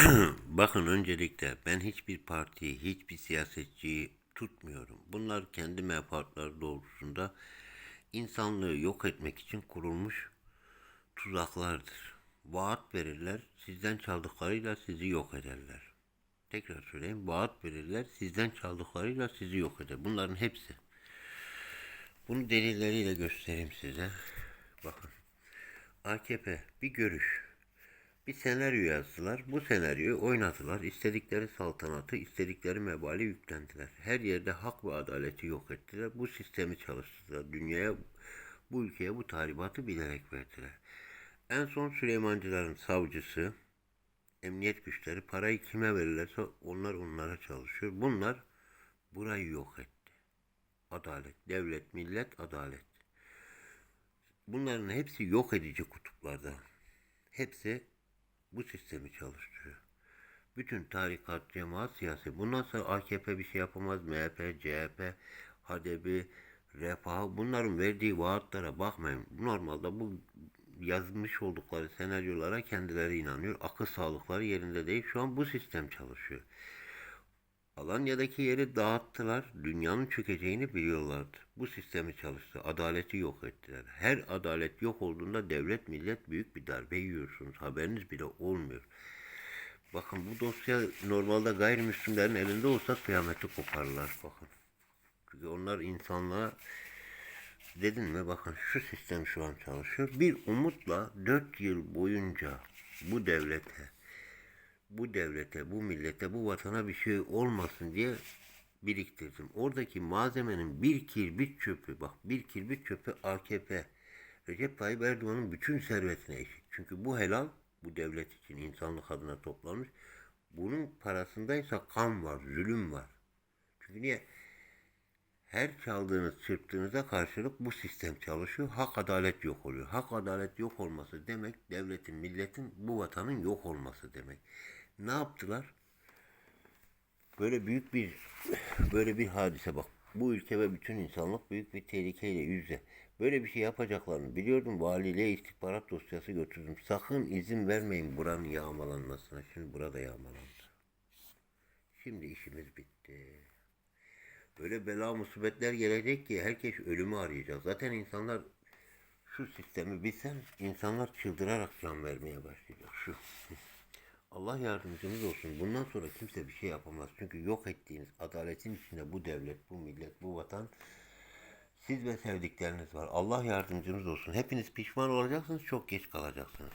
Bakın öncelikle ben hiçbir partiyi, hiçbir siyasetçiyi tutmuyorum. Bunlar kendi menfaatleri doğrultusunda insanlığı yok etmek için kurulmuş tuzaklardır. Vaat verirler, sizden çaldıklarıyla sizi yok ederler. Tekrar söyleyeyim, vaat verirler, sizden çaldıklarıyla sizi yok eder. Bunların hepsi. Bunu delilleriyle göstereyim size. Bakın. AKP bir görüş. Bir senaryo yazdılar. Bu senaryoyu oynadılar. İstedikleri saltanatı, istedikleri mebali yüklendiler. Her yerde hak ve adaleti yok ettiler. Bu sistemi çalıştırdılar. Dünyaya, bu ülkeye bu tahribatı bilerek verdiler. En son Süleymancıların savcısı, emniyet güçleri parayı kime verirlerse onlar onlara çalışıyor. Bunlar burayı yok etti. Adalet, devlet, millet, adalet. Bunların hepsi yok edici kutuplarda. Hepsi bu sistemi çalıştırıyor. Bütün tarikat, cemaat, siyasi. Bundan sonra AKP bir şey yapamaz. MHP, CHP, HDP, Refah. Bunların verdiği vaatlere bakmayın. Normalde bu yazmış oldukları senaryolara kendileri inanıyor. Akıl sağlıkları yerinde değil. Şu an bu sistem çalışıyor. Alanya'daki yeri dağıttılar. Dünyanın çökeceğini biliyorlardı. Bu sistemi çalıştı. Adaleti yok ettiler. Her adalet yok olduğunda devlet millet büyük bir darbe yiyorsunuz. Haberiniz bile olmuyor. Bakın bu dosya normalde gayrimüslimlerin elinde olsa kıyameti koparlar bakın. Çünkü onlar insanlığa dedin mi bakın şu sistem şu an çalışıyor. Bir umutla dört yıl boyunca bu devlete bu devlete, bu millete, bu vatana bir şey olmasın diye biriktirdim. Oradaki malzemenin bir kirbit çöpü, bak bir kirbit çöpü AKP, Recep Tayyip Erdoğan'ın bütün servetine eşit. Çünkü bu helal, bu devlet için insanlık adına toplanmış. Bunun parasındaysa kan var, zulüm var. Çünkü niye? Her çaldığınız, çırptığınıza karşılık bu sistem çalışıyor. Hak adalet yok oluyor. Hak adalet yok olması demek devletin, milletin, bu vatanın yok olması demek. Ne yaptılar? Böyle büyük bir böyle bir hadise bak. Bu ülke ve bütün insanlık büyük bir tehlikeyle yüzde. Böyle bir şey yapacaklarını biliyordum. Valiliğe istihbarat dosyası götürdüm. Sakın izin vermeyin buranın yağmalanmasına. Şimdi burada yağmalandı. Şimdi işimiz bitti. Böyle bela musibetler gelecek ki herkes ölümü arayacak. Zaten insanlar şu sistemi bilsen insanlar çıldırarak can vermeye başlayacak. Şu. Allah yardımcımız olsun. Bundan sonra kimse bir şey yapamaz. Çünkü yok ettiğiniz adaletin içinde bu devlet, bu millet, bu vatan siz ve sevdikleriniz var. Allah yardımcımız olsun. Hepiniz pişman olacaksınız, çok geç kalacaksınız.